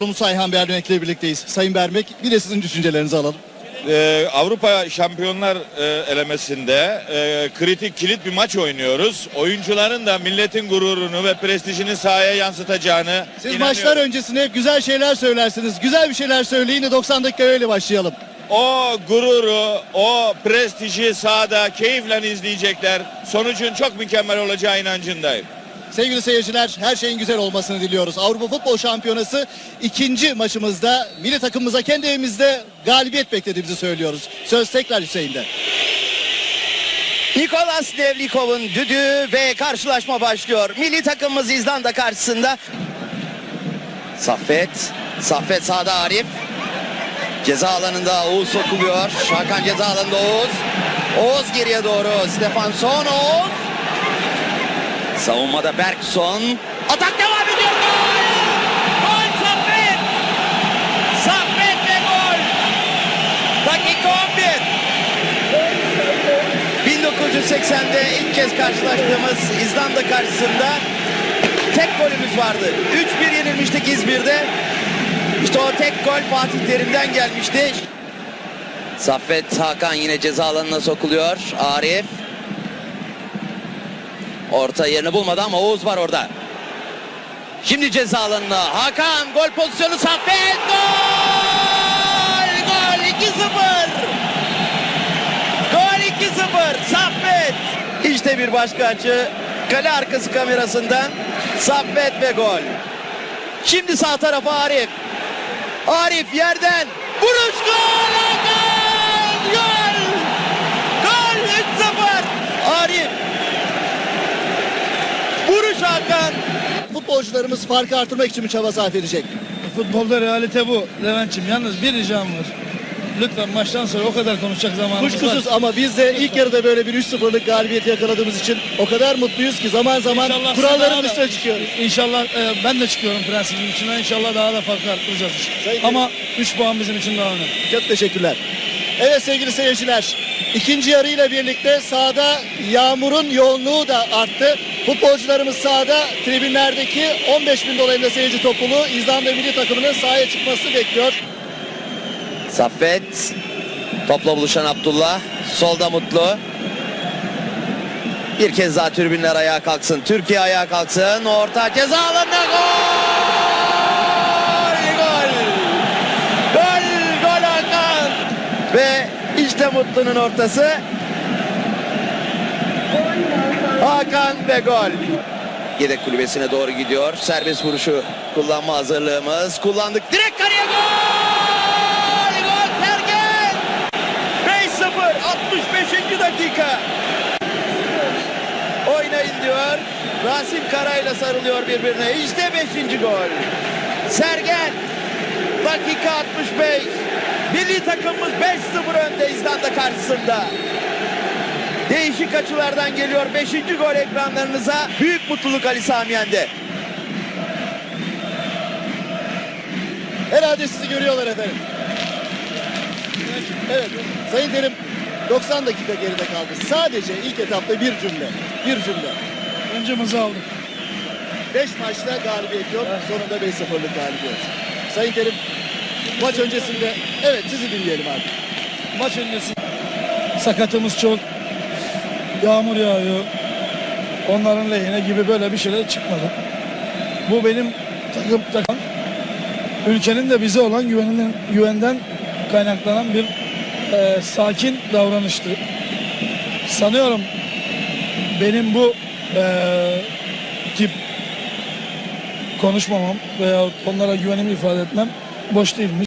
Sorumlu Sayhan Bermek ile birlikteyiz. Sayın Bermek bir de sizin düşüncelerinizi alalım. Ee, Avrupa Şampiyonlar e, elemesinde e, kritik kilit bir maç oynuyoruz. Oyuncuların da milletin gururunu ve prestijini sahaya yansıtacağını Siz maçlar öncesine hep güzel şeyler söylersiniz. Güzel bir şeyler söyleyin de 90 dakika öyle başlayalım. O gururu, o prestiji sahada keyifle izleyecekler. Sonucun çok mükemmel olacağı inancındayım. Sevgili seyirciler her şeyin güzel olmasını diliyoruz. Avrupa Futbol Şampiyonası ikinci maçımızda milli takımımıza kendi evimizde galibiyet beklediğimizi söylüyoruz. Söz tekrar Hüseyin'de. Nikolas Devlikov'un düdüğü ve karşılaşma başlıyor. Milli takımımız İzlanda karşısında. Saffet, Saffet sağda Arif. Ceza alanında Oğuz sokuluyor. Şakan ceza alanında Oğuz. Oğuz geriye doğru. Stefansson Oğuz. Savunmada Bergson. Atak devam ediyor. Gol! Gol Saffet! Saffet ve gol! Dakika 11. 1980'de ilk kez karşılaştığımız İzlanda karşısında tek golümüz vardı. 3-1 yenilmiştik İzmir'de. İşte o tek gol Fatih Terim'den gelmişti. Saffet Hakan yine ceza alanına sokuluyor. Arif. Orta yerini bulmadı ama Oğuz var orada. Şimdi ceza alanına. Hakan gol pozisyonu Saffet. Gol! Gol 2-0. Gol 2-0 Saffet. İşte bir başka açı. Kale arkası kamerasından Saffet ve gol. Şimdi sağ tarafa Arif. Arif yerden vuruş gol! Gol! Gol 3-0. Arif. Vuruş Hakan. Futbolcularımız farkı artırmak için bir çaba sarf edecek. Futbolda realite bu Levent'ciğim. Yalnız bir ricam var. Lütfen maçtan sonra o kadar konuşacak zamanımız Kuşkusuz var. ama biz de ilk yarıda böyle bir 3-0'lık galibiyeti yakaladığımız için o kadar mutluyuz ki zaman zaman İnşallah kuralların da- dışına çıkıyoruz. İnşallah e, ben de çıkıyorum prensibin içinden. İnşallah daha da farklı arttıracağız. Sayın Ama 3 puan bizim için daha önemli. Çok teşekkürler. Evet sevgili seyirciler, ikinci yarıyla birlikte sahada yağmurun yoğunluğu da arttı. Futbolcularımız sahada tribünlerdeki 15 bin dolayında seyirci topluluğu İzlanda milli takımının sahaya çıkması bekliyor. Saffet. Topla buluşan Abdullah. Solda Mutlu. Bir kez daha tribünler ayağa kalksın. Türkiye ayağa kalksın. Orta ceza alanına gol! Gol! Gol! Gol Hakan! Ve işte Mutlu'nun ortası. Hakan ve gol. Yedek kulübesine doğru gidiyor. Serbest vuruşu kullanma hazırlığımız. Kullandık. Direkt kaleye gol! Gol Sergen! 5-0 65. dakika. Oynayın diyor. Rasim Karay'la sarılıyor birbirine. İşte 5. gol. Sergen dakika 65. Milli takımımız 5-0 önde İzlanda karşısında. Değişik açılardan geliyor 5. gol ekranlarınıza. Büyük mutluluk Ali Samiyen'de. Herhalde sizi görüyorlar efendim. Evet, Sayın Terim 90 dakika geride kaldı. Sadece ilk etapta bir cümle. Bir cümle. Öncümüzü aldık. 5 maçta galibiyet yok. Sonunda 5-0'lık galibiyet. Sayın Terim maç öncesinde evet sizi dinleyelim abi. Maç öncesi sakatımız çok. Yağmur yağıyor. Onların lehine gibi böyle bir şeyler çıkmadı. Bu benim takım takım ülkenin de bize olan güveninden, güvenden kaynaklanan bir e, sakin davranıştı. Sanıyorum benim bu e, tip konuşmamam veya onlara güvenimi ifade etmem boş değilmiş.